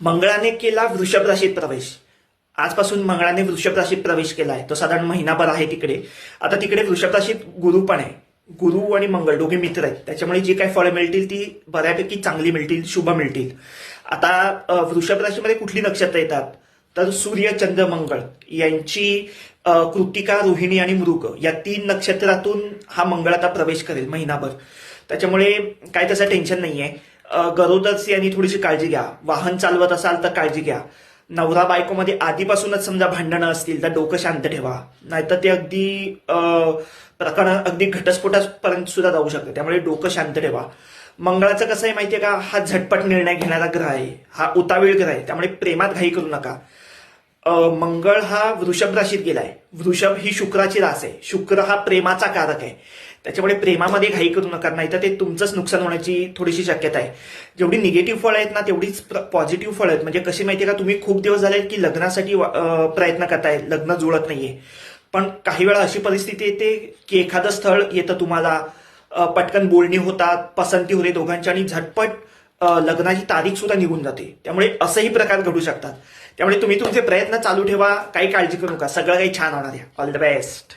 मंगळाने केला वृषभ राशीत प्रवेश. आजपासून मंगळाने वृषभ राशीत प्रवेश केलाय. तो साधारण महिनाभर आहे तिकडे. आता तिकडे वृषभ राशीत गुरु पण आहे. गुरु आणि मंगळ दोघे मित्र आहेत. त्याच्यामुळे जी काही फळं मिळतील ती बऱ्यापैकी चांगली मिळतील शुभ मिळतील. आता वृषभ राशीमध्ये कुठली नक्षत्र येतात? तर सूर्य चंद्र मंगळ यांची कृतिका रोहिणी आणि मृग या तीन नक्षत्रातून हा मंगळ आता प्रवेश करेल महिनाभर. त्याच्यामुळे काय तसं टेन्शन नाहीये. गरोदरसी यांनी थोडीशी काळजी घ्या. वाहन चालवत असाल तर काळजी घ्या. नवरा बायकोमध्ये आधीपासूनच समजा भांडणं असतील तर डोकं शांत ठेवा. नाहीतर ते अगदी प्रकरण अगदी घटस्फोटापर्यंत सुद्धा जाऊ शकते. त्यामुळे डोकं शांत ठेवा. मंगळाचं कसं आहे माहितीये का? हा झटपट निर्णय घेणारा ग्रह आहे. हा उतावीळ ग्रह आहे. त्यामुळे प्रेमात घाई करू नका. मंगळ हा वृषभ राशीत गेलाय. वृषभ ही शुक्राची रास आहे. शुक्र हा प्रेमाचा कारक आहे. त्याच्यामुळे प्रेमामध्ये घाई करू नका नाही तर ते तुमचंच नुकसान होण्याची थोडीशी शक्यता आहे. जेवढी निगेटिव्ह फळं आहेत ना तेवढीच पॉझिटिव्ह फळं आहेत. म्हणजे कशी माहितीये का तुम्ही खूप दिवस झाले की लग्नासाठी प्रयत्न करताय. लग्न जुळत नाहीये. पण काही वेळा अशी परिस्थिती येते की एखादं स्थळ येतं तुम्हाला. पटकन बोलणी होतात पसंती होते दोघांची आणि झटपट लग्नाची तारीख सुद्धा निघून जाते. त्यामुळे असंही प्रकार घडू शकतात. त्यामुळे तुम्ही तुमचे प्रयत्न चालू ठेवा. काही काळजी करू नका. सगळं काही छान होणार आहे. All the best